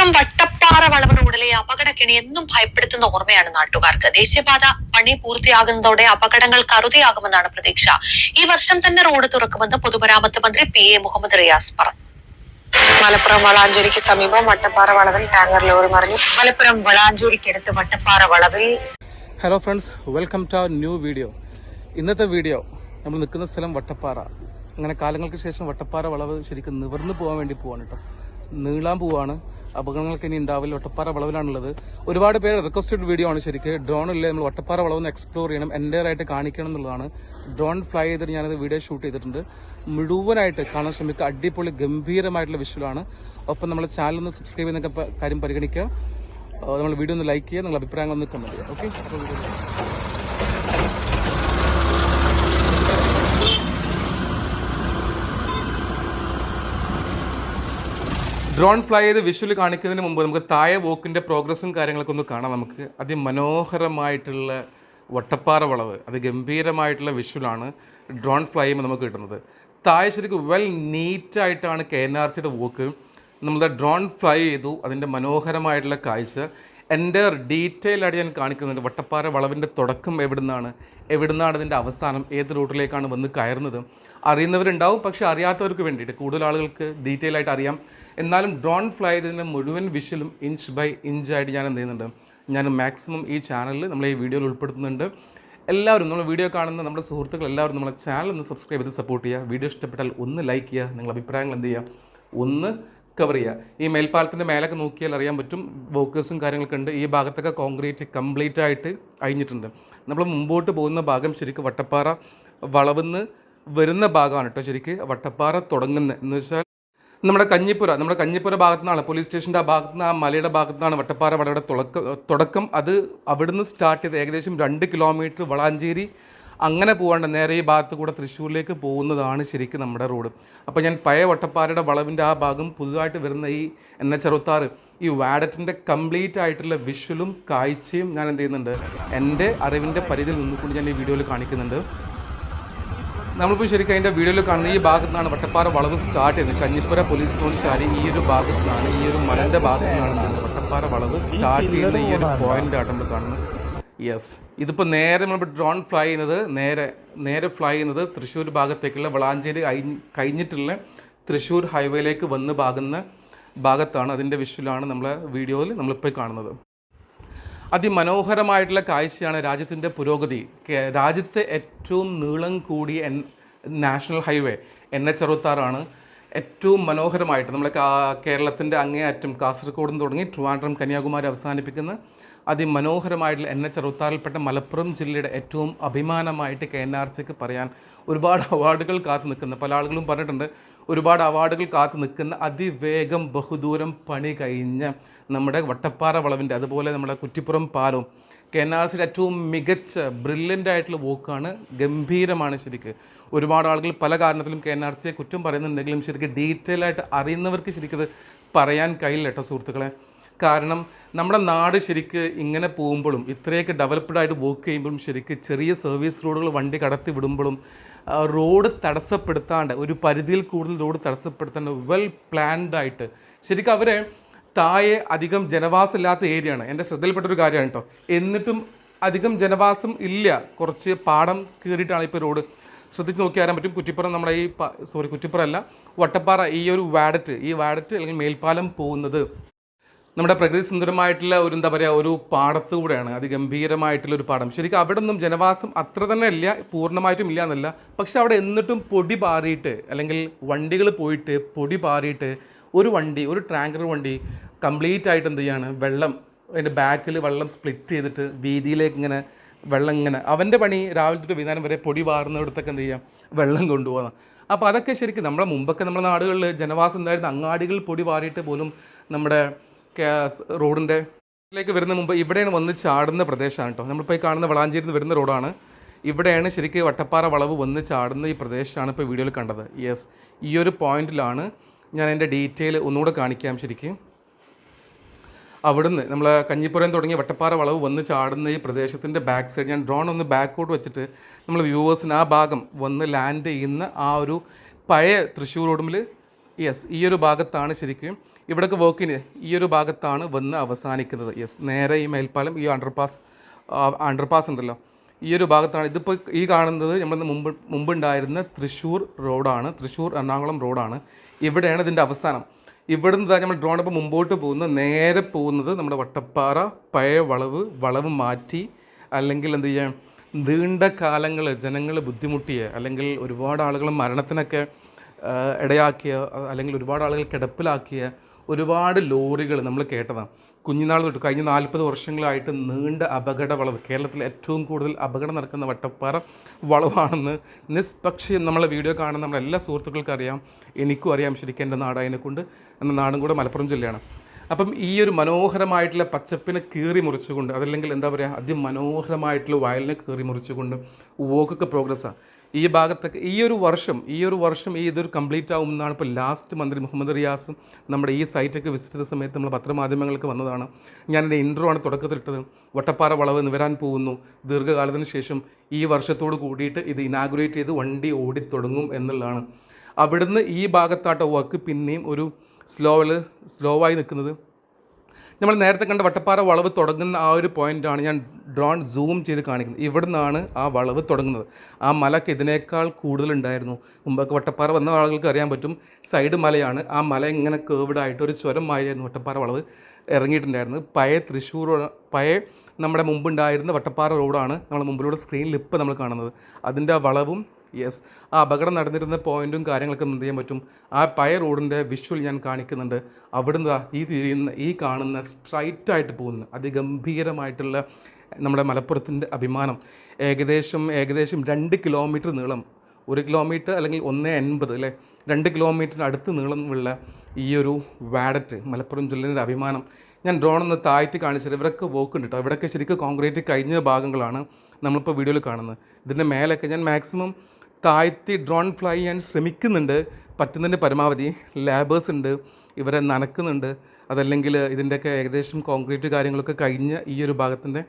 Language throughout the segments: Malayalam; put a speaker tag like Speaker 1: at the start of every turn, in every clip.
Speaker 1: മലപ്പുറം വട്ടപ്പാറ വളവ് റോഡിലെ അപകടക്കെണി എന്നും ഭയപ്പെടുത്തുന്ന ഓർമ്മയാണ് നാട്ടുകാർക്ക്. ദേശീയപാത പണി പൂർത്തിയാകുന്നതോടെ അപകടങ്ങൾ കരുതിയാകുമെന്നാണ് പ്രതീക്ഷ. ഈ വർഷം തന്നെ റോഡ് തുറക്കുമെന്ന് പൊതുമരാമത്ത് മന്ത്രി പി എ മുഹമ്മദ് റിയാസ് പറഞ്ഞു
Speaker 2: മലപ്പുറം വളാഞ്ചേരിക്ക് സമീപം വട്ടപ്പാറ വളവിൽ ടാങ്കർ ലോറി മറിഞ്ഞു.
Speaker 1: മലപ്പുറം വളാഞ്ചേരിക്കടുത്ത് വട്ടപ്പാറ വളവിൽ
Speaker 3: hello friends welcome to our new video ഇന്നത്തെ വീഡിയോ നമ്മൾ നിൽക്കുന്ന സ്ഥലം വട്ടപ്പാറ. അങ്ങനെ കാലങ്ങൾക്ക് ശേഷം വട്ടപ്പാറ വളവ് ശരിക്കും നിവർന്നു പോകാൻ വേണ്ടി പോവാണ് കേട്ടോ നീളാൻ പോവാണ്. അപകടങ്ങൾക്ക് ഇനി ഉണ്ടാവില്ല. ഒട്ടപ്പാറ വളവിലാണുള്ളത്. ഒരുപാട് പേര് റിക്വസ്റ്റഡ് വീഡിയോ ആണ് ശരിക്ക്. ഡ്രോണില്ലേ നമ്മൾ ഒട്ടപ്പാറ വളവൊന്ന് എക്സ്പ്ലോർ ചെയ്യണം. എന്റെ ആയിട്ട് കാണിക്കണം എന്നുള്ളതാണ്. ഡ്രോൺ ഫ്ലൈ ചെയ്തിട്ട് ഞാനത് വീഡിയോ ഷൂട്ട് ചെയ്തിട്ടുണ്ട്. മുഴുവനായിട്ട് കാണാൻ ശ്രമിക്കുക. അടിപൊളി ഗംഭീരമായിട്ടുള്ള വിഷ്വലാണ് ഒപ്പം നമ്മുടെ ചാനൽ ഒന്ന് സബ്സ്ക്രൈബ് ചെയ്യുന്നൊക്കെ കാര്യം പരിഗണിക്കുക. നമ്മൾ വീഡിയോ ഒന്ന് ലൈക്ക് ചെയ്യുക. നിങ്ങളുടെ അഭിപ്രായങ്ങൾ ഒന്ന് മതി ഓക്കെ ഡ്രോൺ ഫ്ലൈ ചെയ്ത് വിഷ്വൽ കാണിക്കുന്നതിന് മുമ്പ് നമുക്ക് താഴെ വോക്കിന്റെ പ്രോഗ്രസ്സും കാര്യങ്ങളൊക്കെ ഒന്ന് കാണാം. നമുക്ക് അതിമനോഹരമായിട്ടുള്ള വട്ടപ്പാറ വളവ് അത് ഗംഭീരമായിട്ടുള്ള വിഷ്വലാണ് ഡ്രോൺ ഫ്ലൈ ചെയ്യുമ്പോൾ നമുക്ക് കിട്ടുന്നത്. താഴെ ശരിക്കും വെൽ നീറ്റായിട്ടാണ് കെ എൻ ആർ സിയുടെ വോക്ക് നമ്മൾ ഡ്രോൺ ഫ്ലൈ ചെയ്തു അതിന്റെ മനോഹരമായിട്ടുള്ള കാഴ്ച. എന്റെ ഡീറ്റെയിൽ ആയിട്ട് ഞാൻ കാണിക്കുന്നുണ്ട് വട്ടപ്പാറ വളവിന്റെ തുടക്കം എവിടുന്നാണ് എവിടുന്നാണ് അതിന്റെ അവസാനം ഏത് റൂട്ടിലേക്കാണ് വന്ന് കയറുന്നത് അറിയുന്നവരുണ്ടാവും പക്ഷേ അറിയാത്തവർക്ക് വേണ്ടിയിട്ട് കൂടുതൽ ആളുകൾക്ക് ഡീറ്റെയിൽ ആയിട്ട് അറിയാം. എന്നാലും ഡ്രോൺ ഫ്ലൈ ചെയ്തതിന്റെ മുഴുവൻ വിഷ്വലും ഇഞ്ച് ബൈ ഇഞ്ച് ആയിട്ട് ഞാൻ എന്ത് ചെയ്യുന്നുണ്ട് ഞാൻ മാക്സിമം ഈ ചാനലിൽ നമ്മൾ ഈ വീഡിയോയിൽ ഉൾപ്പെടുത്തുന്നുണ്ട്. എല്ലാവരും നമ്മൾ വീഡിയോ കാണുന്ന നമ്മുടെ സുഹൃത്തുക്കൾ എല്ലാവരും നമ്മളെ ചാനൽ ഒന്ന് സബ്സ്ക്രൈബ് ചെയ്ത് സപ്പോർട്ട് ചെയ്യുക. വീഡിയോ ഇഷ്ടപ്പെട്ടാൽ ഒന്ന് ലൈക്ക് ചെയ്യുക. നിങ്ങളുടെ അഭിപ്രായങ്ങൾ എന്ത് ചെയ്യുക? ഒന്ന് കവർ ചെയ്യുക. ഈ മേൽപ്പാലത്തിന്റെ മേലൊക്കെ നോക്കിയാൽ അറിയാൻ പറ്റും. വോക്കേഴ്സും കാര്യങ്ങളൊക്കെ ഉണ്ട്. ഈ ഭാഗത്തൊക്കെ കോൺക്രീറ്റ് കംപ്ലീറ്റ് ആയിട്ട് അഴിഞ്ഞിട്ടുണ്ട്. നമ്മൾ മുമ്പോട്ട് പോകുന്ന ഭാഗം ശരിക്കും വട്ടപ്പാറ വളവെന്ന് വരുന്ന ഭാഗമാണ് കേട്ടോ ശരിക്കും വട്ടപ്പാറ തുടങ്ങുന്നത്. എന്ന് വെച്ചാൽ നമ്മുടെ കഞ്ഞിപ്പുര നമ്മുടെ കഞ്ഞിപ്പുര ഭാഗത്തു നിന്നാണ് പോലീസ് സ്റ്റേഷന്റെ ആ ഭാഗത്തു നിന്ന് ആ മലയുടെ ഭാഗത്തു നിന്നാണ് വട്ടപ്പാറ വടയുടെ തുടക്കം തുടക്കം. അത് അവിടുന്ന് സ്റ്റാർട്ട് ചെയ്ത് ഏകദേശം രണ്ട് കിലോമീറ്റർ വളാഞ്ചേരി അങ്ങനെ പോകാണ്ട് നേരെ ഈ ഭാഗത്ത് കൂടെ തൃശ്ശൂരിലേക്ക് പോകുന്നതാണ് ശരിക്കും നമ്മുടെ റോഡ് അപ്പോൾ ഞാൻ പഴയ വട്ടപ്പാറയുടെ വളവിന്റെ ആ ഭാഗം പുതുതായിട്ട് വരുന്ന ഈ എൻ എച്ച് അറുപത്താറ് ഈ വാഡറ്റിന്റെ കംപ്ലീറ്റ് ആയിട്ടുള്ള വിഷ്വലും കാഴ്ചയും ഞാൻ എന്ത് ചെയ്യുന്നുണ്ട് എന്റെ അറിവിന്റെ പരിധിയിൽ നിന്നുകൊണ്ട് ഞാൻ ഈ വീഡിയോയിൽ കാണിക്കുന്നുണ്ട്. നമ്മളിപ്പോൾ ശരിക്കും അതിന്റെ വീഡിയോയിൽ കാണുന്ന ഈ ഭാഗത്തു നിന്നാണ് വട്ടപ്പാറ വളവ് സ്റ്റാർട്ട് ചെയ്യുന്നത്. കഞ്ഞിപ്പുര പോലീസ് സ്റ്റോണിച്ചാരി ഈ ഒരു ഭാഗത്തു നിന്നാണ് ഈ ഒരു മലന്റെ ഭാഗത്തു നിന്നാണ് വട്ടപ്പാറ വളവ് സ്റ്റാർട്ട് ചെയ്യുന്ന ഈ ഒരു ആയിട്ട് നമ്മൾ കാണുന്നത്. യെസ് ഇതിപ്പോൾ നേരെ നമ്മൾ ഡ്രോൺ ഫ്ലൈ ചെയ്യുന്നത് നേരെ നേരെ ഫ്ലൈ ചെയ്യുന്നത് തൃശ്ശൂർ ഭാഗത്തേക്കുള്ള വളാഞ്ചേരി കഴിഞ്ഞിട്ടുള്ള തൃശ്ശൂർ ഹൈവേയിലേക്ക് വന്ന് ഭാഗുന്ന ഭാഗത്താണ്. അതിന്റെ വിഷ്വലാണ് നമ്മളെ വീഡിയോയിൽ നമ്മളിപ്പോൾ കാണുന്നത്. അതിമനോഹരമായിട്ടുള്ള കാഴ്ചയാണ് രാജ്യത്തിന്റെ പുരോഗതി. രാജ്യത്തെ ഏറ്റവും നീളം കൂടിയ നാഷണൽ ഹൈവേ എൻ എച്ച് അറുപത്താറാണ്. ഏറ്റവും മനോഹരമായിട്ട് നമ്മുടെ കേരളത്തിന്റെ അങ്ങേയറ്റം കാസർഗോഡ് നിന്ന് തുടങ്ങി ട്രിവാൻഡ്രം കന്യാകുമാരി അവസാനിപ്പിക്കുന്ന അതിമനോഹരമായിട്ടുള്ള എൻ എച്ച് അറുപത്താറിൽപ്പെട്ട മലപ്പുറം ജില്ലയുടെ ഏറ്റവും അഭിമാനമായിട്ട് കെ എൻ ആർ സിക്ക് പറയാൻ ഒരുപാട് അവാർഡുകൾ കാത്തു നിൽക്കുന്ന പല ആളുകളും പറഞ്ഞിട്ടുണ്ട്. ഒരുപാട് അവാർഡുകൾ കാത്തു നിൽക്കുന്ന അതിവേഗം ബഹുദൂരം പണി കഴിഞ്ഞ നമ്മുടെ വട്ടപ്പാറ വളവിന്റെ അതുപോലെ നമ്മുടെ കുറ്റിപ്പുറം പാലവും. കെ ഏറ്റവും മികച്ച ബ്രില്യന്റ് ആയിട്ടുള്ള വോക്കാണ് ഗംഭീരമാണ് ശരിക്ക്. ഒരുപാട് ആളുകൾ പല കാരണത്തിലും കെ എൻ ആർ സിയെ കുറ്റം പറയുന്നുണ്ടെങ്കിലും ശരിക്കും ഡീറ്റെയിൽ ആയിട്ട് അറിയുന്നവർക്ക് ശരിക്കും ഇത് പറയാൻ കഴിയില്ല കേട്ടോ സുഹൃത്തുക്കളെ. കാരണം നമ്മുടെ നാട് ശരിക്ക് ഇങ്ങനെ പോകുമ്പോഴും ഇത്രയൊക്കെ ഡെവലപ്ഡ് ആയിട്ട് വർക്ക് ചെയ്യുമ്പോഴും ശരിക്ക് ചെറിയ സർവീസ് റോഡുകൾ വണ്ടി കടത്തി വിടുമ്പോഴും റോഡ് തടസ്സപ്പെടുത്താണ്ട് ഒരു പരിധിയിൽ കൂടുതൽ റോഡ് തടസ്സപ്പെടുത്താണ്ട് വെൽ പ്ലാൻഡ് ആയിട്ട് ശരിക്കും അവരെ താഴെ അധികം ജനവാസം ഇല്ലാത്ത ഏരിയയാണ് എന്റെ ശ്രദ്ധയിൽപ്പെട്ടൊരു കാര്യമാണ് കേട്ടോ. എന്നിട്ടും അധികം ജനവാസം ഇല്ല. കുറച്ച് പാടം കീറിയിട്ടാണ് ഇപ്പോൾ റോഡ് ശ്രദ്ധിച്ച് നോക്കി വരാൻ പറ്റും. കുറ്റിപ്പുറം നമ്മുടെ ഈ സോറി കുറ്റിപ്പുറം അല്ല വട്ടപ്പാറ ഈ ഒരു വാഡറ്റ് ഈ വാഡറ്റ് അല്ലെങ്കിൽ മേൽപ്പാലം പോകുന്നത്. നമ്മുടെ പ്രകൃതി സുന്ദരമായിട്ടുള്ള ഒരു എന്താ പറയുക ഒരു പാടത്ത് കൂടെയാണ്. അതിഗംഭീരമായിട്ടുള്ള ഒരു പാടം. ശരിക്കും അവിടെ ഒന്നും ജനവാസം അത്ര തന്നെ ഇല്ല പൂർണമായിട്ടും ഇല്ല എന്നല്ല. പക്ഷെ അവിടെ എന്നിട്ടും പൊടി പാറിയിട്ട് അല്ലെങ്കിൽ വണ്ടികൾ പോയിട്ട് പൊടി പാറിയിട്ട് ഒരു വണ്ടി ഒരു ടാങ്കർ വണ്ടി കംപ്ലീറ്റ് ആയിട്ട് എന്ത് ചെയ്യാണ് വെള്ളം അതിന്റെ ബാക്കിൽ വെള്ളം സ്പ്ലിറ്റ് ചെയ്തിട്ട് വീതിയിലേക്ക് ഇങ്ങനെ വെള്ളം ഇങ്ങനെ അവന്റെ പണി രാവിലെ തൊട്ട് വൈകുന്നേരം വരെ പൊടി പാറുന്നിടത്തൊക്കെ എന്ത് ചെയ്യാം വെള്ളം കൊണ്ടുപോകാം അപ്പോൾ അതൊക്കെ ശരിക്കും നമ്മുടെ മുമ്പൊക്കെ നമ്മുടെ നാടുകളിൽ ജനവാസം ഉണ്ടായിരുന്ന അങ്ങാടികൾ പൊടി പാറിയിട്ട് പോലും നമ്മുടെ റോഡിന്റെ ിലേക്ക് വരുന്ന മുമ്പ് ഇവിടെയാണ് വന്ന് ചാടുന്ന പ്രദേശമാണ് കേട്ടോ നമ്മളിപ്പോൾ ഈ കാണുന്ന വളാഞ്ചേരി നിന്ന് വരുന്ന റോഡാണ്. ഇവിടെയാണ് ശരിക്കും വട്ടപ്പാറ വളവ് വന്ന് ചാടുന്ന ഈ പ്രദേശമാണ് ഇപ്പോൾ വീഡിയോയിൽ കണ്ടത്. യെസ് ഈ ഒരു പോയിന്റിലാണ് ഞാൻ എന്റെ ഡീറ്റെയിൽ ഒന്നുകൂടെ കാണിക്കാം ശരിക്കും. അവിടുന്ന് നമ്മൾ കഞ്ഞിപ്പുരം തുടങ്ങിയ വട്ടപ്പാറ വളവ് വന്ന് ചാടുന്ന ഈ പ്രദേശത്തിന്റെ ബാക്ക് സൈഡ് ഞാൻ ഡ്രോൺ ഒന്ന് ബാക്കോട്ട് വെച്ചിട്ട് നമ്മൾ വ്യൂവേഴ്സിന് ആ ഭാഗം വന്ന് ലാൻഡ് ചെയ്യുന്ന ആ ഒരു പഴയ തൃശ്ശൂർ റോഡുമിൽ യെസ് ഈ ഒരു ഭാഗത്താണ് ശരിക്കും ഇവിടേക്ക് വർക്കിന് ഈ ഒരു ഭാഗത്താണ് വന്ന് അവസാനിക്കുന്നത്. യെസ് നേരെ ഈ മേൽപ്പാലം ഈ അണ്ടർപാസ് അണ്ടർപാസ് ഉണ്ടല്ലോ. ഈ ഒരു ഭാഗത്താണ് ഇതിപ്പോൾ ഈ കാണുന്നത് നമ്മൾ മുമ്പ് മുമ്പുണ്ടായിരുന്ന തൃശ്ശൂർ റോഡാണ്. തൃശ്ശൂർ എറണാകുളം റോഡാണ്. ഇവിടെയാണ് ഇതിന്റെ അവസാനം. ഇവിടുന്ന് നമ്മൾ ഡ്രോൺ ഇപ്പോൾ മുമ്പോട്ട് പോകുന്നത് നേരെ പോകുന്നത് നമ്മുടെ വട്ടപ്പാറ പഴയ വളവ് വളവ് മാറ്റി അല്ലെങ്കിൽ എന്ത് ചെയ്യാം നീണ്ട കാലങ്ങൾ ജനങ്ങൾ ബുദ്ധിമുട്ടിയ അല്ലെങ്കിൽ ഒരുപാട് ആളുകൾ മരണത്തിനൊക്കെ ഇടയാക്കിയ അല്ലെങ്കിൽ ഒരുപാട് ആളുകൾ കിടപ്പിലാക്കിയ ഒരുപാട് ലോറികൾ നമ്മൾ കേട്ടതാണ്. കുഞ്ഞിനാൾ തൊട്ട് കഴിഞ്ഞ നാൽപ്പത് വർഷങ്ങളായിട്ട് നീണ്ട അപകട വളവ് കേരളത്തിൽ ഏറ്റവും കൂടുതൽ അപകടം നടക്കുന്ന വട്ടപ്പാറ വളവാണെന്ന് നിഷ്പക്ഷം നമ്മളെ വീഡിയോ കാണുന്ന നമ്മളെ എല്ലാ സുഹൃത്തുക്കൾക്കും അറിയാം. എനിക്കും അറിയാം. ശരിക്കും എന്റെ നാടായതിനെ കൊണ്ട് എന്റെ നാടും കൂടെ മലപ്പുറം ജില്ലയാണ്. അപ്പം ഈ ഒരു മനോഹരമായിട്ടുള്ള പച്ചപ്പിനെ കീറി മുറിച്ചുകൊണ്ട് അതല്ലെങ്കിൽ എന്താ പറയുക അതിമനോഹരമായിട്ടുള്ള വയലിനെ കീറി മുറിച്ചുകൊണ്ട് വോക്കൊക്കെ പ്രോഗ്രസ്സാണ് ഈ ഭാഗത്തൊക്കെ ഈ ഒരു വർഷം ഈ ഒരു വർഷം ഈ ഇതൊരു കംപ്ലീറ്റ് ആകുമെന്നാണ് ഇപ്പോൾ ലാസ്റ്റ് മന്ത്രി മുഹമ്മദ് റിയാസും നമ്മുടെ ഈ സൈറ്റൊക്കെ വിസിറ്റ് ചെയ്ത സമയത്ത് നമ്മൾ പത്രമാധ്യമങ്ങൾക്ക് വന്നതാണ്. ഞാൻ എന്റെ ഇൻട്രോ ആണ് തുടക്കത്തിലിട്ടത്. വട്ടപ്പാറ വളവ് നിവരാൻ പോകുന്നു. ദീർഘകാലത്തിന് ശേഷം ഈ വർഷത്തോട് കൂടിയിട്ട് ഇത് ഇനാഗുറേറ്റ് ചെയ്ത് വണ്ടി ഓടിത്തുടങ്ങും എന്നുള്ളതാണ്. അവിടുന്ന് ഈ ഭാഗത്താട്ട വർക്ക് പിന്നെയും ഒരു സ്ലോവിൽ സ്ലോ ആയി നിൽക്കുന്നത്. നമ്മൾ നേരത്തെ കണ്ട വട്ടപ്പാറ വളവ് തുടങ്ങുന്ന ആ ഒരു പോയിന്റാണ് ഞാൻ ഡ്രോൺ സൂം ചെയ്ത് കാണിക്കുന്നത്. ഇവിടെ നിന്നാണ് ആ വളവ് തുടങ്ങുന്നത്. ആ മലക്ക് ഇതിനേക്കാൾ കൂടുതലുണ്ടായിരുന്നു. മുമ്പൊക്കെ വട്ടപ്പാറ വന്ന ആളുകൾക്ക് അറിയാൻ പറ്റും സൈഡ് മലയാണ്. ആ മല ഇങ്ങനെ കേവിഡായിട്ട് ഒരു ചുരം മാതിരിയായിരുന്നു വട്ടപ്പാറ വളവ് ഇറങ്ങിയിട്ടുണ്ടായിരുന്നത്. പഴയ തൃശ്ശൂർ പഴയ നമ്മുടെ മുമ്പുണ്ടായിരുന്ന വട്ടപ്പാറ റോഡാണ് നമ്മൾ മുമ്പിലൂടെ സ്ക്രീനിൽ ഇപ്പോൾ നമ്മൾ കാണുന്നത്. അതിന്റെ വളവും യെസ് ആ അപകടം നടന്നിരുന്ന പോയിന്റും കാര്യങ്ങളൊക്കെ എന്ത് ചെയ്യാൻ പറ്റും? ആ പയർ റോഡിന്റെ വിഷ്വൽ ഞാൻ കാണിക്കുന്നുണ്ട്. അവിടുന്ന് ഈ തിരിയുന്ന ഈ കാണുന്ന സ്ട്രൈറ്റ് ആയിട്ട് പോകുന്ന. അതിഗംഭീരമായിട്ടുള്ള നമ്മുടെ മലപ്പുറത്തിന്റെ അഭിമാനം. ഏകദേശം ഏകദേശം രണ്ട് കിലോമീറ്റർ നീളം. ഒരു കിലോമീറ്റർ അല്ലെങ്കിൽ ഒന്ന് എൺപത് അല്ലേ? രണ്ട് കിലോമീറ്ററിന് അടുത്ത് നീളമുള്ള ഈ ഒരു വാഡറ്റ് മലപ്പുറം ജില്ലയുടെ അഭിമാനം. ഞാൻ ഡ്രോൺ ഒന്ന് താഴ്ത്തി കാണിച്ചത് ഇവരൊക്കെ വോക്ക് ഉണ്ട് കേട്ടോ ഇവിടെയൊക്കെ ശരിക്കും കോൺക്രീറ്റ് കഴിഞ്ഞ ഭാഗങ്ങളാണ് നമ്മളിപ്പോൾ വീഡിയോയിൽ കാണുന്നത്. ഇതിന്റെ മേലൊക്കെ ഞാൻ മാക്സിമം താഴ്ത്തി ഡ്രോൺ ഫ്ലൈ ചെയ്യാൻ ശ്രമിക്കുന്നുണ്ട്. പറ്റുന്നതിന്റെ പരമാവധി ലാബേഴ്സ് ഉണ്ട്. ഇവരെ നനക്കുന്നുണ്ട്. അതല്ലെങ്കിൽ ഇതിന്റെയൊക്കെ ഏകദേശം കോൺക്രീറ്റ് കാര്യങ്ങളൊക്കെ കഴിഞ്ഞ ഈ ഒരു ഭാഗത്തിന്റെ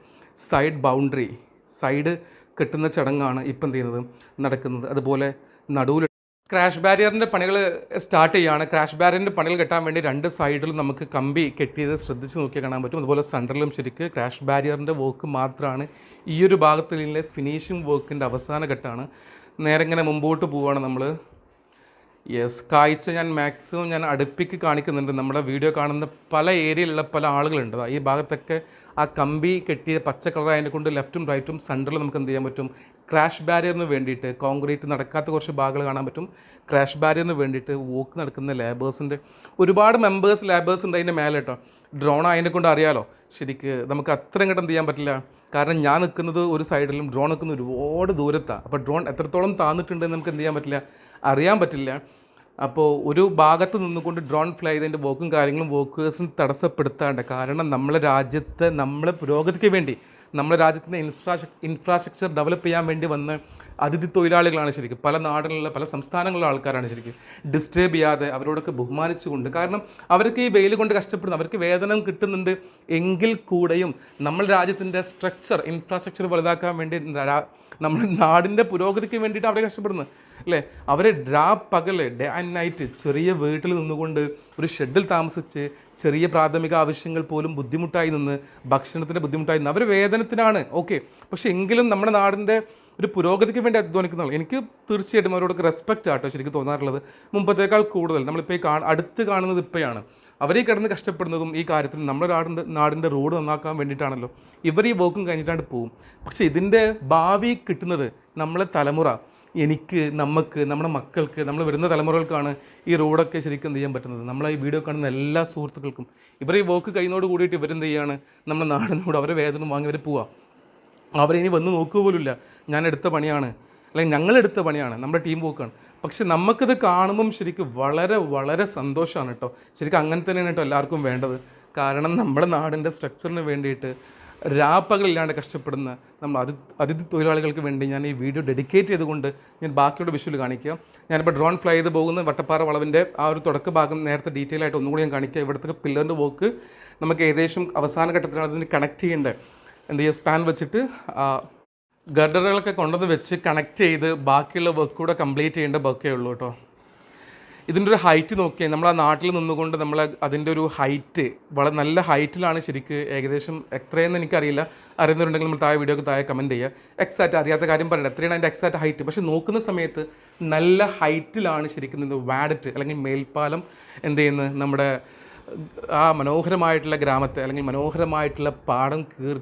Speaker 3: സൈഡ് ബൗണ്ടറി സൈഡ് കെട്ടുന്ന ചടങ്ങാണ് ഇപ്പം എന്ത് ചെയ്യുന്നത്? നടക്കുന്നത്. അതുപോലെ നടുവിൽ ക്രാഷ് ബാരിയറിന്റെ പണികൾ സ്റ്റാർട്ട് ചെയ്യുകയാണ്. ക്രാഷ് ബാരിയറിന്റെ പണികൾ കെട്ടാൻ വേണ്ടി രണ്ട് സൈഡിലും നമുക്ക് കമ്പി കെട്ടിയത് ശ്രദ്ധിച്ച് നോക്കിയാൽ കാണാൻ പറ്റും. അതുപോലെ സെന്ററിലും ശരിക്ക് ക്രാഷ് ബാരിയറിന്റെ വർക്ക് മാത്രമാണ് ഈ ഒരു ഭാഗത്തിലെ ഫിനിഷിംഗ് വർക്കിന്റെ അവസാന ഘട്ടമാണ്. നേരെ ഇങ്ങനെ മുമ്പോട്ട് പോവുകയാണ് നമ്മൾ യെസ് കാഴ്ച ഞാൻ മാക്സിമം ഞാൻ അടുപ്പിക്ക് കാണിക്കുന്നുണ്ട്. നമ്മുടെ വീഡിയോ കാണുന്ന പല ഏരിയയിലുള്ള പല ആളുകളുണ്ട്. ഈ ഭാഗത്തൊക്കെ ആ കമ്പി കെട്ടിയ പച്ച കളർ അതിന്റെ കൊണ്ട് ലെഫ്റ്റും റൈറ്റും സെന്ററിൽ നമുക്ക് എന്ത് ചെയ്യാൻ പറ്റും? ക്രാഷ് ബാരിയറിന് വേണ്ടിയിട്ട് കോൺക്രീറ്റ് നടക്കാത്ത കുറച്ച് ഭാഗങ്ങൾ കാണാൻ പറ്റും. ക്രാഷ് ബാരിയറിന് വേണ്ടിയിട്ട് വോക്ക് നടക്കുന്ന ലേബേഴ്സിന്റെ ഒരുപാട് മെമ്പേഴ്സ് ലേബേഴ്സ് ഉണ്ട് അതിന്റെ മേലെ കേട്ടോ. ഡ്രോൺ അതിനെ കൊണ്ട് അറിയാലോ. ശരിക്ക് നമുക്ക് അത്രയും എന്ത് ചെയ്യാൻ പറ്റില്ല. കാരണം ഞാൻ നിൽക്കുന്നത് ഒരു സൈഡിലും ഡ്രോൺ നിൽക്കുന്ന ഒരുപാട് ദൂരത്താണ് അപ്പോൾ ഡ്രോൺ എത്രത്തോളം താന്നിട്ടുണ്ടെന്ന് നമുക്ക് എന്ത് ചെയ്യാൻ പറ്റില്ല? അറിയാൻ പറ്റില്ല. അപ്പോൾ ഒരു ഭാഗത്ത് നിന്നുകൊണ്ട് ഡ്രോൺ ഫ്ലൈ ചെയ്തതിന്റെ വോക്കും കാര്യങ്ങളും വോക്കേഴ്സിന് തടസ്സപ്പെടുത്താണ്ട്. കാരണം നമ്മളെ രാജ്യത്തെ നമ്മളെ പുരോഗതിക്ക് വേണ്ടി നമ്മുടെ രാജ്യത്തിന്റെ ഇൻഫ്രാസ്ട്ര ഇൻഫ്രാസ്ട്രക്ചർ ഡെവലപ്പ് ചെയ്യാൻ വേണ്ടി വന്ന് അതിഥി തൊഴിലാളികളാണ് ശരിക്കും. പല നാടുകളിലെ പല സംസ്ഥാനങ്ങളിലെ ആൾക്കാരാണ് ശരിക്കും. ഡിസ്റ്റേബ് ചെയ്യാതെ അവരോടൊക്കെ ബഹുമാനിച്ചുകൊണ്ട് കാരണം അവർക്ക് ഈ വെയിൽ കൊണ്ട് കഷ്ടപ്പെടുന്നു അവർക്ക് വേതനം കിട്ടുന്നുണ്ട് എങ്കിൽ കൂടെയും നമ്മൾ രാജ്യത്തിന്റെ സ്ട്രക്ചർ ഇൻഫ്രാസ്ട്രക്ചർ വലുതാക്കാൻ വേണ്ടി നമ്മുടെ നാടിന്റെ പുരോഗതിക്ക് വേണ്ടിയിട്ട് അവരെ കഷ്ടപ്പെടുന്നു. അല്ലേ? അവരെ രാ പകൽ ഡേ ആൻഡ് നൈറ്റ് ചെറിയ വീട്ടിൽ നിന്നുകൊണ്ട് ഒരു ഷെഡിൽ താമസിച്ച് ചെറിയ പ്രാഥമിക ആവശ്യങ്ങൾ പോലും ബുദ്ധിമുട്ടായി നിന്ന് ഭക്ഷണത്തിന്റെ ബുദ്ധിമുട്ടായി നിന്ന് അവർ വേതനത്തിനാണ്. ഓക്കെ. പക്ഷെ എങ്കിലും നമ്മുടെ നാടിന്റെ ഒരു പുരോഗതിക്ക് വേണ്ടി അധ്വാനിക്കുന്നതാണ്. എനിക്ക് തീർച്ചയായിട്ടും അവരോടൊക്കെ റെസ്പെക്റ്റ് ആട്ടോ ശരിക്കും തോന്നാറുള്ളത്. മുമ്പത്തേക്കാൾ കൂടുതൽ നമ്മളിപ്പോൾ ഈ കാ അടുത്ത് കാണുന്നത് ഇപ്പോഴാണ് അവർ ഈ കിടന്ന് കഷ്ടപ്പെടുന്നതും ഈ കാര്യത്തിൽ നമ്മുടെ നാടിന്റെ നാടിന്റെ റോഡ് നന്നാക്കാൻ വേണ്ടിയിട്ടാണല്ലോ. ഇവർ ഈ വോക്കും കഴിഞ്ഞിട്ടാണ് പോവും. പക്ഷേ ഇതിന്റെ ഭാവി കിട്ടുന്നത് നമ്മളെ തലമുറ. എനിക്ക് നമുക്ക് നമ്മുടെ മക്കൾക്ക് നമ്മൾ വരുന്ന തലമുറകൾക്കാണ് ഈ റോഡൊക്കെ ശരിക്കും എന്ത് ചെയ്യാൻ പറ്റുന്നത്. നമ്മളെ ഈ വീഡിയോ കാണുന്ന എല്ലാ സുഹൃത്തുക്കൾക്കും. ഇവർ ഈ വോക്ക് കഴിഞ്ഞോട് കൂടിയിട്ട് ഇവരെന്ത് ചെയ്യാണ്? നമ്മുടെ നാടിനോട് അവരെ വേദന വാങ്ങി അവർ പോവാം. അവരിനി വന്ന് നോക്കുക പോലുമില്ല. ഞാൻ എടുത്ത പണിയാണ്. അല്ലെങ്കിൽ ഞങ്ങൾ എടുത്ത പണിയാണ്. നമ്മുടെ ടീം വർക്കാണ് പക്ഷെ നമുക്കിത് കാണുമ്പം ശരിക്കും വളരെ വളരെ സന്തോഷമാണ് കേട്ടോ. ശരിക്കും അങ്ങനെ തന്നെയാണ് കേട്ടോ എല്ലാവർക്കും വേണ്ടത്. കാരണം നമ്മുടെ നാടിന്റെ സ്ട്രക്ചറിന് വേണ്ടിയിട്ട് രാപ്പകലില്ലാണ്ട് കഷ്ടപ്പെടുന്ന നമ്മൾ അതി അതിഥി തൊഴിലാളികൾക്ക് വേണ്ടി ഞാൻ ഈ വീഡിയോ ഡെഡിക്കേറ്റ് ചെയ്തുകൊണ്ട് ഞാൻ ബാക്കിയുടെ വിഷ്വൽ കാണിക്കുക ഞാനിപ്പോൾ ഡ്രോൺ ഫ്ലൈ ചെയ്ത് പോകുന്ന വട്ടപ്പാറ വളവിന്റെ ആ ഒരു തുടക്ക ഭാഗം നേരത്തെ ഡീറ്റെയിൽ ആയിട്ട് ഒന്നുകൂടി ഞാൻ കാണിക്കുക ഇവിടുത്തെ പില്ലറിന്റെ വർക്ക് നമുക്ക് ഏകദേശം അവസാന ഘട്ടത്തിലാണ് അതിന് കണക്ട് ചെയ്യേണ്ടത്. എന്ത് ചെയ്യുക സ്പാൻ വെച്ചിട്ട് ഗർഡറുകളൊക്കെ കൊണ്ടുവന്ന് വെച്ച് കണക്ട് ചെയ്ത് ബാക്കിയുള്ള വർക്ക് കൂടെ കംപ്ലീറ്റ് ചെയ്യേണ്ട വർക്കേ ഉള്ളൂ കേട്ടോ. ഇതിന്റെ ഒരു ഹൈറ്റ് നോക്കിയാൽ നമ്മൾ ആ നാട്ടിൽ നിന്നുകൊണ്ട് നമ്മൾ അതിന്റെ ഒരു ഹൈറ്റ് വളരെ നല്ല ഹൈറ്റിലാണ് ശരിക്ക് ഏകദേശം എത്രയെന്ന് എനിക്കറിയില്ല. അറിയുന്നവരുണ്ടെങ്കിൽ നമ്മൾ താഴെ വീഡിയോക്ക് താഴെ കമന്റ് ചെയ്യുക എക്സാക്റ്റ് അറിയാത്ത കാര്യം പറയണ്ട. എത്രയാണ് അതിന്റെ എക്സാക്റ്റ് ഹൈറ്റ് പക്ഷേ നോക്കുന്ന സമയത്ത് നല്ല ഹൈറ്റിലാണ് ശരിക്കും ഇത് വാഡറ്റ് അല്ലെങ്കിൽ മേൽപ്പാലം എന്ത് ചെയ്യുന്നത് നമ്മുടെ ആ മനോഹരമായിട്ടുള്ള ഗ്രാമത്തെ അല്ലെങ്കിൽ മനോഹരമായിട്ടുള്ള പാടം കീറി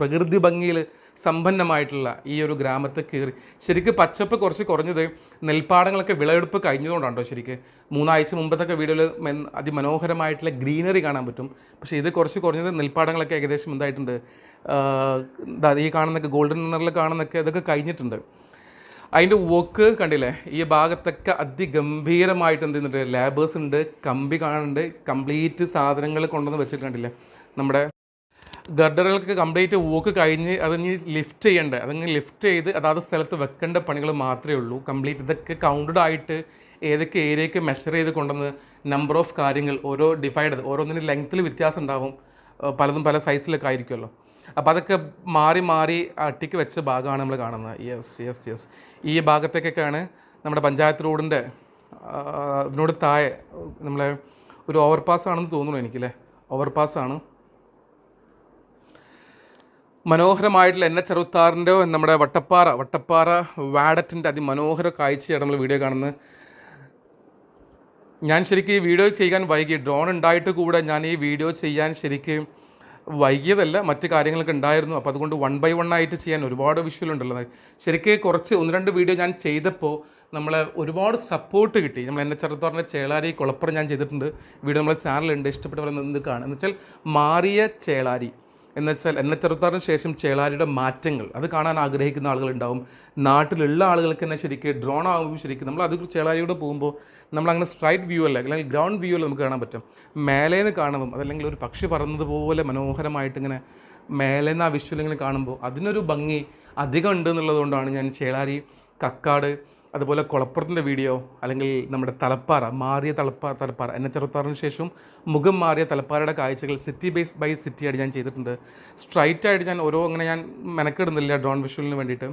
Speaker 3: പ്രകൃതി ഭംഗിയിൽ സമ്പന്നമായിട്ടുള്ള ഈ ഒരു ഗ്രാമത്തെ കീറി. ശരിക്കും പച്ചപ്പ് കുറച്ച് കുറഞ്ഞത് നെൽപ്പാടങ്ങളൊക്കെ വിളവെടുപ്പ് കഴിഞ്ഞതുകൊണ്ടാണോ ശരിക്കും. മൂന്നാഴ്ച മുമ്പത്തൊക്കെ വീഡിയോയിൽ അതിമനോഹരമായിട്ടുള്ള ഗ്രീനറി കാണാൻ പറ്റും. പക്ഷേ ഇത് കുറച്ച് കുറഞ്ഞത് നെൽപ്പാടങ്ങളൊക്കെ ഏകദേശം എന്തായിട്ടുണ്ട് ഈ കാണുന്നൊക്കെ ഗോൾഡൻ നിന്നറിൽ കാണുന്നൊക്കെ ഇതൊക്കെ കഴിഞ്ഞിട്ടുണ്ട്. അതിന്റെ വർക്ക് കണ്ടില്ലേ? ഈ ഭാഗത്തൊക്കെ അതിഗംഭീരമായിട്ട് എന്ത് ചെയ്യുന്നുണ്ട്? ലേബേഴ്സ് ഉണ്ട് കമ്പി കാണുന്നുണ്ട് കംപ്ലീറ്റ് സാധനങ്ങൾ കൊണ്ടുവന്ന് വെച്ചിട്ട് കണ്ടില്ലേ? നമ്മുടെ ഗർഡറുകൾക്ക് കംപ്ലീറ്റ് വോക്ക് കഴിഞ്ഞ് അതിനി ലിഫ്റ്റ് ചെയ്യേണ്ടത് അതങ്ങ് ലിഫ്റ്റ് ചെയ്ത് അതാത് സ്ഥലത്ത് വെക്കേണ്ട പണികൾ മാത്രമേ ഉള്ളൂ. കംപ്ലീറ്റ് ഇതൊക്കെ കൗണ്ടഡ് ആയിട്ട് ഏതൊക്കെ ഏരിയയ്ക്ക് മെഷർ ചെയ്ത് കൊണ്ടുവന്ന് നമ്പർ ഓഫ് കാര്യങ്ങൾ ഓരോ ഡിഫൈഡ് ഓരോന്നിന് ലെങ്ത്തിൽ വ്യത്യാസം ഉണ്ടാവും. പലതും പല സൈസിലൊക്കെ ആയിരിക്കുമല്ലോ. അപ്പോൾ അതൊക്കെ മാറി മാറി അട്ടിക്ക് വെച്ച ഭാഗമാണ് നമ്മൾ കാണുന്നത്. യെസ് യെസ് യെസ് ഈ ഭാഗത്തേക്കൊക്കെയാണ് നമ്മുടെ പഞ്ചായത്ത് റോഡിന്റെ ഇതിനോട് താഴെ നമ്മളെ ഒരു ഓവർപാസ് ആണെന്ന് തോന്നുന്നു എനിക്കല്ലേ? ഓവർപാസ് ആണ്. മനോഹരമായിട്ടുള്ള എൻ എച്ച് അറുപത്താറിന്റെ നമ്മുടെ വട്ടപ്പാറ വട്ടപ്പാറ വാഡറ്റിന്റെ അതിമനോഹര കാഴ്ചയാണ് നമ്മൾ വീഡിയോ കാണുന്നത്. ഞാൻ ശരിക്കും ഈ വീഡിയോ ചെയ്യാൻ വൈകി ഡ്രോൺ ഉണ്ടായിട്ട് കൂടെ ഞാൻ ഈ വീഡിയോ ചെയ്യാൻ ശരിക്കും വൈകിയതല്ല മറ്റു കാര്യങ്ങളൊക്കെ ഉണ്ടായിരുന്നു. അപ്പോൾ അതുകൊണ്ട് വൺ ബൈ വൺ ആയിട്ട് ചെയ്യാൻ ഒരുപാട് വിഷ്വൽ ഉണ്ടല്ലോ. ശരിക്കും കുറച്ച് ഒന്ന് രണ്ട് വീഡിയോ ഞാൻ ചെയ്തപ്പോൾ നമ്മളെ ഒരുപാട് സപ്പോർട്ട് കിട്ടി. നമ്മൾ എന്നെ ചെറുത്തോറിന്റെ ചേളാരി കുളപ്പുറം ഞാൻ ചെയ്തിട്ടുണ്ട്. വീഡിയോ നമ്മളെ ചാനലുണ്ട് ഇഷ്ടപ്പെട്ടവരെ നിന്ന് കാണുക. എന്ന് വെച്ചാൽ മാറിയ ചേളാരി. എന്ന് വെച്ചാൽ എന്നെ ചെറുത്താറിന് ശേഷം ചേളാരിയുടെ മാറ്റങ്ങൾ. അത് കാണാൻ ആഗ്രഹിക്കുന്ന ആളുകളുണ്ടാവും. നാട്ടിലുള്ള ആളുകൾക്ക് തന്നെ ശരിക്കും ഡ്രോൺ ആകുമ്പോൾ ശരിക്കും. നമ്മൾ അത് ചേളാരിയോട് പോകുമ്പോൾ നമ്മളങ്ങനെ സ്ട്രൈറ്റ് വ്യൂ അല്ല അല്ലെങ്കിൽ ഗ്രൗണ്ട് വ്യൂ അല്ല നമുക്ക് കാണാൻ പറ്റും. മേലേ നിന്ന് കാണുമ്പം അതല്ലെങ്കിൽ ഒരു പക്ഷി പറന്നതുപോലെ മനോഹരമായിട്ട് ഇങ്ങനെ മേലെ നിന്ന് ആ വിശ്വലിങ്ങനെ കാണുമ്പോൾ അതിനൊരു ഭംഗി അധികം ഉണ്ട് എന്നുള്ളതുകൊണ്ടാണ് ഞാൻ ചേളാരി കക്കാട് അതുപോലെ കുളപ്പുറത്തിന്റെ വീഡിയോ അല്ലെങ്കിൽ നമ്മുടെ തലപ്പാറ മാറിയ തലപ്പാറ തലപ്പാറ എന്നെ ചെറുത്താറിന് ശേഷം മുഖം മാറിയ തലപ്പാറയുടെ കാഴ്ചകൾ സിറ്റി ബേസ് ബൈ സിറ്റി ആയിട്ട് ഞാൻ ചെയ്തിട്ടുണ്ട്. സ്ട്രൈറ്റ് ആയിട്ട് ഞാൻ ഓരോ അങ്ങനെ ഞാൻ മെനക്കെടുന്നില്ല ഡ്രോൺ വിഷ്വലിന് വേണ്ടിയിട്ട്.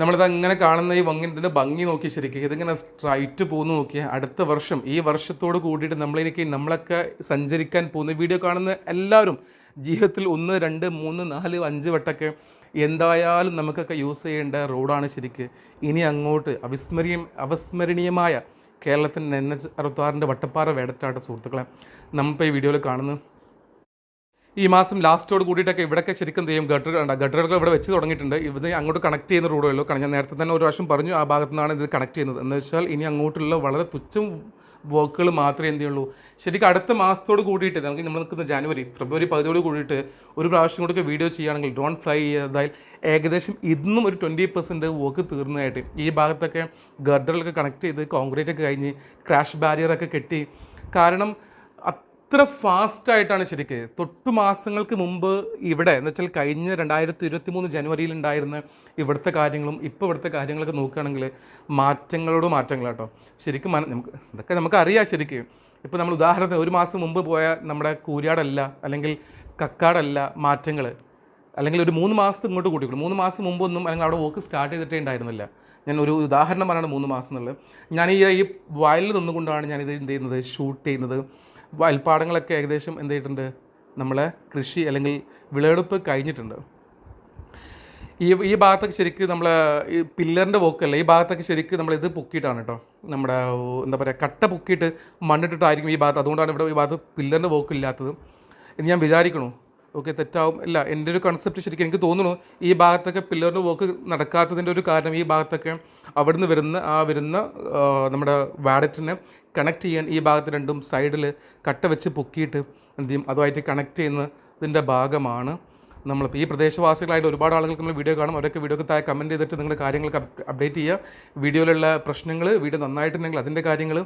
Speaker 3: നമ്മളിത് അങ്ങനെ കാണുന്ന ഈ വങ്ങിന്റെ ഭംഗി നോക്കി ശരിക്കും. ഇതിങ്ങനെ സ്ട്രൈറ്റ് പോകുന്നു നോക്കിയാൽ അടുത്ത വർഷം ഈ വർഷത്തോട് കൂടിയിട്ട് നമ്മളെനിക്ക് നമ്മളൊക്കെ സഞ്ചരിക്കാൻ പോകുന്ന വീഡിയോ കാണുന്ന എല്ലാവരും ജീവിതത്തിൽ ഒന്ന് രണ്ട് മൂന്ന് നാല് അഞ്ച് വട്ടമൊക്കെ എന്തായാലും നമുക്കൊക്കെ യൂസ് ചെയ്യേണ്ട റോഡാണ് ശരിക്ക്. ഇനി അങ്ങോട്ട് അവിസ്മരീയം അവിസ്മരണീയമായ കേരളത്തിന്റെ എൻ എച്ച് അറുപത്താറിന്റെ വട്ടപ്പാറ വേടറ്റാട്ട സുഹൃത്തുക്കളെ നമ്മളിപ്പോൾ ഈ വീഡിയോയിൽ കാണുന്നു ഈ മാസം ലാസ്റ്റോട് കൂടിയിട്ടൊക്കെ ഇവിടെയൊക്കെ ശരിക്കും ചെയ്യും ഗട്ടർ ഗട്ടറുകൾ ഇവിടെ വെച്ച് തുടങ്ങിയിട്ടുണ്ട്. ഇത് അങ്ങോട്ട് കണക്ട് ചെയ്യുന്ന റോഡുകളോ കാരണം ഞാൻ നേരത്തെ തന്നെ ഒരു പ്രാവശ്യം പറഞ്ഞു ആ ഭാഗത്തു നിന്നാണ് ഇത് കണക്ട് ചെയ്യുന്നത്. എന്ന് വെച്ചാൽ ഇനി അങ്ങോട്ടുള്ള വളരെ തുച്ഛം വർക്കുകൾ മാത്രമേ എന്ത് ചെയ്യുള്ളൂ. ശരിക്കും അടുത്ത മാസത്തോട് കൂടിയിട്ട് നമുക്ക് നമ്മൾ നിൽക്കുന്ന ജനുവരി ഫെബ്രുവരി പകുതിയോട് കൂടിയിട്ട് ഒരു പ്രാവശ്യം കൂടി വീഡിയോ ചെയ്യുകയാണെങ്കിൽ ഡ്രോൺ ഫ്ലൈ ചെയ്താൽ ഏകദേശം ഇന്നും ഒരു ട്വന്റി പെർസെന്റ് വർക്ക് തീർന്നതായിട്ട്. ഈ ഭാഗത്തൊക്കെ ഗർഡറിലൊക്കെ കണക്ട് ചെയ്ത് കോൺക്രീറ്റ് ഒക്കെ കഴിഞ്ഞ് ക്രാഷ് ബാരിയറൊക്കെ കെട്ടി. കാരണം അത്ര ഫാസ്റ്റായിട്ടാണ് ശരിക്ക്. തൊട്ടു മാസങ്ങൾക്ക് മുമ്പ് ഇവിടെ എന്ന് വെച്ചാൽ കഴിഞ്ഞ രണ്ടായിരത്തി ഇരുപത്തി മൂന്ന് ജനുവരിയിൽ ഉണ്ടായിരുന്ന ഇവിടുത്തെ കാര്യങ്ങളും ഇപ്പോൾ ഇവിടുത്തെ കാര്യങ്ങളൊക്കെ നോക്കുകയാണെങ്കിൽ മാറ്റങ്ങളോട് മാറ്റങ്ങളാട്ടോ ശരിക്കും നമുക്ക് ഇതൊക്കെ നമുക്കറിയാം ശരിക്കും. ഇപ്പോൾ നമ്മൾ ഉദാഹരണത്തിന് ഒരു മാസം മുമ്പ് പോയ നമ്മുടെ കൂരിയാടല്ല അല്ലെങ്കിൽ കക്കാടല്ല മാറ്റങ്ങൾ. അല്ലെങ്കിൽ ഒരു മൂന്ന് മാസത്തെ ഇങ്ങോട്ട് കൂട്ടിക്കൊള്ളു മൂന്ന് മാസം മുമ്പൊന്നും അല്ലെങ്കിൽ അവിടെ വർക്ക് സ്റ്റാർട്ട് ചെയ്തിട്ടേ ഉണ്ടായിരുന്നില്ല. ഞാൻ ഒരു ഉദാഹരണം പറയാണ് മൂന്ന് മാസം എന്നുള്ളത്. ഞാൻ ഈ വയലിൽ നിന്നുകൊണ്ടാണ് ഞാനിത് എന്ത് ചെയ്യുന്നത്? ഷൂട്ട് ചെയ്യുന്നത്. വയൽപ്പാടങ്ങളൊക്കെ ഏകദേശം എന്ത് ചെയ്തിട്ടുണ്ട്? നമ്മളെ കൃഷി അല്ലെങ്കിൽ വിളവെടുപ്പ് കഴിഞ്ഞിട്ടുണ്ട്. ഈ ഈ ഭാഗത്തൊക്കെ ശരിക്ക് നമ്മൾ ഈ പില്ലറിന്റെ വോക്കല്ല ഈ ഭാഗത്തൊക്കെ ശരിക്ക് നമ്മൾ ഇത് പൊക്കിയിട്ടാണ് കേട്ടോ. നമ്മുടെ എന്താ പറയുക കട്ട പൊക്കിയിട്ട് മണ്ണിട്ടിട്ടായിരിക്കും ഈ ഭാഗത്ത്. അതുകൊണ്ടാണ് ഇവിടെ ഈ ഭാഗത്ത് പില്ലറിന്റെ വോക്ക് ഇല്ലാത്തത്. എന്ന് ഞാൻ വിചാരിക്കണു. ഓക്കെ തെറ്റാവും. ഇല്ല എന്റെ ഒരു കൺസെപ്റ്റ് ശരിക്കും എനിക്ക് തോന്നുന്നു ഈ ഭാഗത്തൊക്കെ പില്ലറിന്റെ വോക്ക് നടക്കാത്തതിന്റെ ഒരു കാരണം ഈ ഭാഗത്തൊക്കെ അവിടുന്ന് വരുന്ന ആ വരുന്ന നമ്മുടെ വാഡറ്റിനെ കണക്ട് ചെയ്യാൻ ഈ ഭാഗത്ത് രണ്ടും സൈഡിൽ കട്ട വെച്ച് പൊക്കിയിട്ട് എന്ത് ചെയ്യും? അതുമായിട്ട് കണക്ട് ചെയ്യുന്നതിന്റെ ഭാഗമാണ് നമ്മളിപ്പോൾ ഈ പ്രദേശവാസികളായിട്ട് ഒരുപാട് ആളുകൾക്ക് നമ്മൾ വീഡിയോ കാണും. അവരൊക്കെ വീഡിയോക്ക് താഴെ കമന്റ് ചെയ്തിട്ട് നിങ്ങളുടെ കാര്യങ്ങളൊക്കെ അപ്ഡേറ്റ് ചെയ്യുക. വീഡിയോയിലുള്ള പ്രശ്നങ്ങൾ വീഡിയോ നന്നായിട്ടുണ്ടെങ്കിൽ അതിന്റെ കാര്യങ്ങൾ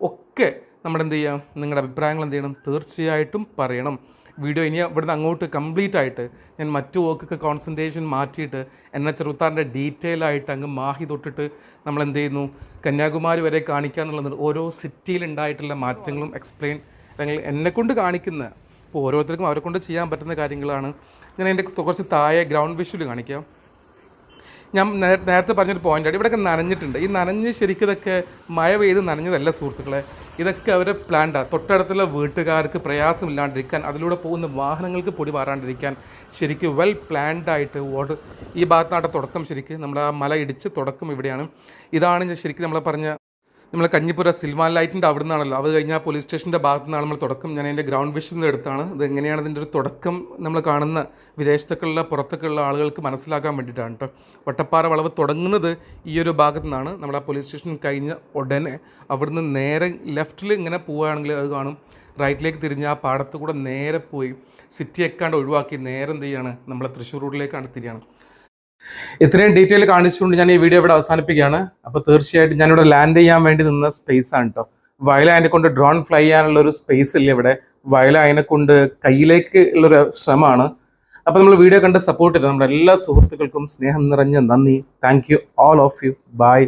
Speaker 3: ഒക്കെ നമ്മുടെ എന്ത് ചെയ്യാം നിങ്ങളുടെ അഭിപ്രായങ്ങൾ എന്ത് ചെയ്യണം? തീർച്ചയായിട്ടും പറയണം. വീഡിയോ ഇനി ഇവിടുന്ന് അങ്ങോട്ട് കംപ്ലീറ്റ് ആയിട്ട് ഞാൻ മറ്റു വർക്കൊക്കെ കോൺസെൻട്രേഷൻ മാറ്റിയിട്ട് എൻ എച്ച് അറുപത്താറിന്റെ ഡീറ്റെയിൽ ആയിട്ട് അങ്ങ് മാഹി തൊട്ടിട്ട് നമ്മൾ എന്ത് ചെയ്യുന്നു? കന്യാകുമാരി വരെ കാണിക്കുക എന്നുള്ളത് ഓരോ സിറ്റിയിൽ ഉണ്ടായിട്ടുള്ള മാറ്റങ്ങളും എക്സ്പ്ലെയിൻ അല്ലെങ്കിൽ എന്നെക്കൊണ്ട് കാണിക്കുന്ന ഇപ്പോൾ ഓരോരുത്തർക്കും അവരെക്കൊണ്ട് ചെയ്യാൻ പറ്റുന്ന കാര്യങ്ങളാണ്. ഞാൻ എന്റെ കുറച്ച് താഴെ ഗ്രൗണ്ട് വിഷ്വൽ കാണിക്കാം. ഞാൻ നേരത്തെ പറഞ്ഞൊരു പോയിന്റാണ് ഇവിടെയൊക്കെ നനഞ്ഞിട്ടുണ്ട്. ഈ നനഞ്ഞ് ശരിക്കും ഇതൊക്കെ മഴ പെയ്ത് നനഞ്ഞതല്ല സുഹൃത്തുക്കളെ. ഇതൊക്കെ അവരെ പ്ലാൻഡാണ് തൊട്ടടുത്തുള്ള വീട്ടുകാർക്ക് പ്രയാസമില്ലാണ്ടിരിക്കാൻ അതിലൂടെ പോകുന്ന വാഹനങ്ങൾക്ക് പൊടി പാറാണ്ടിരിക്കാൻ ശരിക്കും വെൽ പ്ലാൻഡായിട്ട് ഓട് ഈ ഭാഗത്താണ് തുടക്കം ശരിക്കും നമ്മൾ ആ മല ഇടിച്ച് തുടക്കം ഇവിടെയാണ്. ഇതാണ് ശരിക്കും നമ്മൾ പറഞ്ഞ നമ്മൾ കഞ്ഞിപ്പുര സിൽവാൻ ലൈറ്റിന്റെ അവിടെ നിന്നാണല്ലോ അത് കഴിഞ്ഞാൽ പോലീസ് സ്റ്റേഷന്റെ ഭാഗത്തു നിന്നാണ് നമ്മൾ തുടക്കം. ഞാൻ അതിന്റെ ഗ്രൗണ്ട് വിഷൻ നിന്ന് എടുത്താണ്. ഇത് എങ്ങനെയാണ് ഇതിന്റെ ഒരു തുടക്കം നമ്മൾ കാണുന്ന വിദേശത്തൊക്കെയുള്ള പുറത്തൊക്കെയുള്ള ആളുകൾക്ക് മനസ്സിലാക്കാൻ വേണ്ടിയിട്ടാണ് കേട്ടോ വട്ടപ്പാറ വളവ് തുടങ്ങുന്നത് ഈ ഒരു ഭാഗത്തു നിന്നാണ്. നമ്മുടെ പോലീസ് സ്റ്റേഷൻ കഴിഞ്ഞ ഉടനെ അവിടുന്ന് നേരെ ലെഫ്റ്റിൽ ഇങ്ങനെ പോവുകയാണെങ്കിൽ അത് കാണും. റൈറ്റിലേക്ക് തിരിഞ്ഞ് ആ പാടത്ത് കൂടെ നേരെ പോയി സിറ്റി എക്കാണ്ട് ഒഴിവാക്കി നേരെ എന്ത് ചെയ്യാണ്? നമ്മളെ തൃശ്ശൂർ റോഡിലേക്കാണ് തിരിയാണ്. ഇത്രയും ഡീറ്റെയിൽ കാണിച്ചുകൊണ്ട് ഞാൻ ഈ വീഡിയോ ഇവിടെ അവസാനിപ്പിക്കുകയാണ്. അപ്പോൾ തീർച്ചയായിട്ടും ഞാനിവിടെ ലാൻഡ് ചെയ്യാൻ വേണ്ടി നിന്ന സ്പേസ് ആണ് കേട്ടോ വയല അതിനെ കൊണ്ട് ഡ്രോൺ ഫ്ലൈ ചെയ്യാനുള്ള ഒരു സ്പേസ് ഇല്ല ഇവിടെ. വയല അതിനെ കൊണ്ട് കയ്യിലേക്ക് ഉള്ളൊരു ശ്രമമാണ്. അപ്പോൾ നമ്മൾ വീഡിയോ കണ്ട് സപ്പോർട്ട് ചെയ്ത് നമ്മുടെ എല്ലാ സുഹൃത്തുക്കൾക്കും സ്നേഹം നിറഞ്ഞ നന്ദി. Thank all of you bye